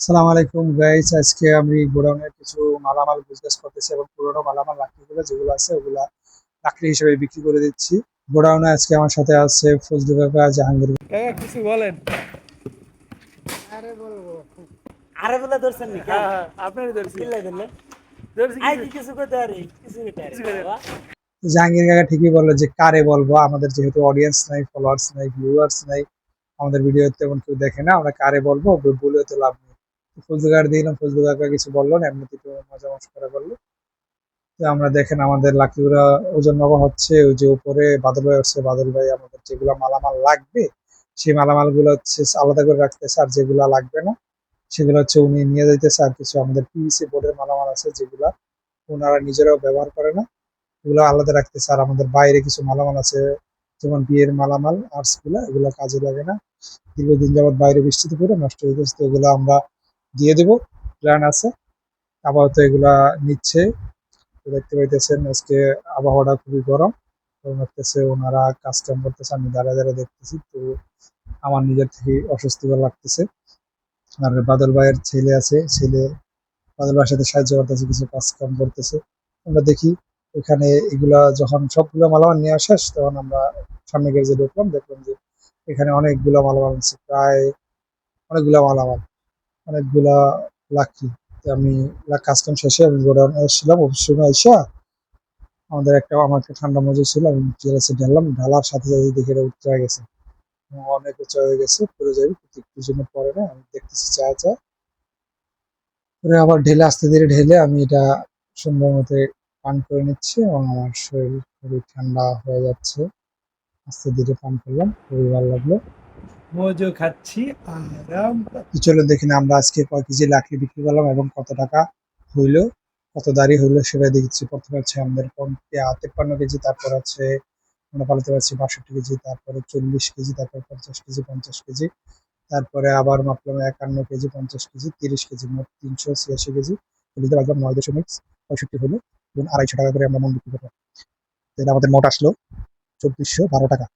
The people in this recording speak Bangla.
সালাম আলাইকুম গাইস আজকে আমি গোডাউনের কিছু মালামাল বিজনেস করতেছি এবং পুরোনো মালামাল লাকড়িগুলো যেগুলো আছে ওগুলা লাকড়ি হিসেবে বিক্রি করে দিচ্ছি। গোডাউনে আজকে আমার সাথে আছে ফজলু কাকা জাহাঙ্গীর কাকা কিছু বলেন। আরে বলে ধরছেন নাকি? হ্যাঁ হ্যাঁ আপনারই ধরছি। কিল্লাই ধরলে ধরছি আই কিছু। করতে পারি? কিছু করতে। জাহাঙ্গীর কাকা ঠিকই বলল যে কারে বলব? আমাদের যেহেতু অডিয়েন্স নাই ফলোয়ার্স নাই ভিউয়ার্স নাই আমাদের ভিডিও তেমন কেউ দেখে না আমরা কারে বলব? বলেও তো লাভ নেই। তো দিলাম ফজলু কিছু বলল না, এমনিতে একটু মজা মস্করা করল তো আমরা দেখেন আমাদের লাকিগুলা ওজন নেওয়া হচ্ছে ওই যে উপরে বাদল ভাই হচ্ছে বাদল ভাই আমাদের যেগুলো মালামাল লাগবে, সেই মালামালগুলো হচ্ছে আলাদা করে রাখতেছে আর যেগুলো লাগবে না, সেগুলো হচ্ছে উনি নিয়ে যাইতেছে আর কিছু আমাদের পিভিসি বোর্ডের মালামাল আছে যেগুলা ওনারা নিজেরাও ব্যবহার করে না এগুলো আলাদা রাখতেছে আর আমাদের বাইরে কিছু মালামাল আছে, যেমন বিয়ের মালামাল আর্টসগুলা, এগুলো কাজে লাগে না। দীর্ঘদিন যাবত বাইরে বৃষ্টিতে পড়ে নষ্ট হয়ে গেছে, তো এগুলো আমরা দিয়ে দেবো। প্ল্যান আছে। আপাতত এগুলা নিচ্ছে। দেখতে পাইতেছেন আজকে আবহাওয়াটা খুবই গরম। লাগতেছে ওনারা কাজ কাম করতেছে, আমি দাঁড়া দাঁড়া দেখতেছি। তো আমার নিজের থেকে অস্বস্তিকর লাগতেছে। আর বাদল ভাইয়ের ছেলে আছে, ছেলে বাদল ভাইয়ের সাথে সাহায্য করতেছে, কিছু কাজ কাম করতেছে। আমরা দেখি এখানে এগুলা যখন সবগুলো মালামাল নিয়ে শেষ, তখন আমরা সামনে গিয়ে যে দেখলাম যে এখানে অনেকগুলো মালামাল আছে, প্রায় অনেকগুলো মালামাল। অনেকগুলা লাকি আমি কাজ কাম শেষে আমি গোডাউন এসেছিলাম। অফিসে এসে আমাদের একটা, আমার একটা ঠান্ডা মজা ছিল, আমি টিএলএসে ঢাললাম। ঢালার সাথে সাথে দেখে এটা উঠতে গেছে। অনেক উঁচা হয়ে গেছে, পড়ে যাবে একটু জন্য পরে না, আমি দেখতেছি চা চা পরে আবার ঢেলে, আস্তে ধীরে ঢেলে আমি এটা সুন্দর মতো পান করে নিচ্ছি এবং আমার শরীর খুবই ঠান্ডা হয়ে যাচ্ছে। আস্তে ধীরে পান করলাম, খুবই ভালো লাগল। মজো খাচ্ছি, আরাম চলো দেখি না, আমরা আজকে কয় কেজি লাকড়ি বিক্রি করলাম এবং কত টাকা হইল, কত দাঁড়ি হইল সেটা দেখছি। প্রথমে হচ্ছে আমাদের তেপ্পান্ন কেজি, তারপর আছে আমরা পালাতে পারছি বাষট্টি কেজি, তারপরে চল্লিশ কেজি, তারপর পঞ্চাশ কেজি পঞ্চাশ কেজি, তারপরে আবার মাপলাম একান্ন কেজি, পঞ্চাশ কেজি, তিরিশ কেজি, মোট তিনশো ছিয়াশি কেজি। নয় দশমিক পঁয়ষট্টি হলো এবং আড়াইশো টাকা করে আমরা মন বিক্রি করলাম। আমাদের মোট আসলো চব্বিশশো বারো টাকা।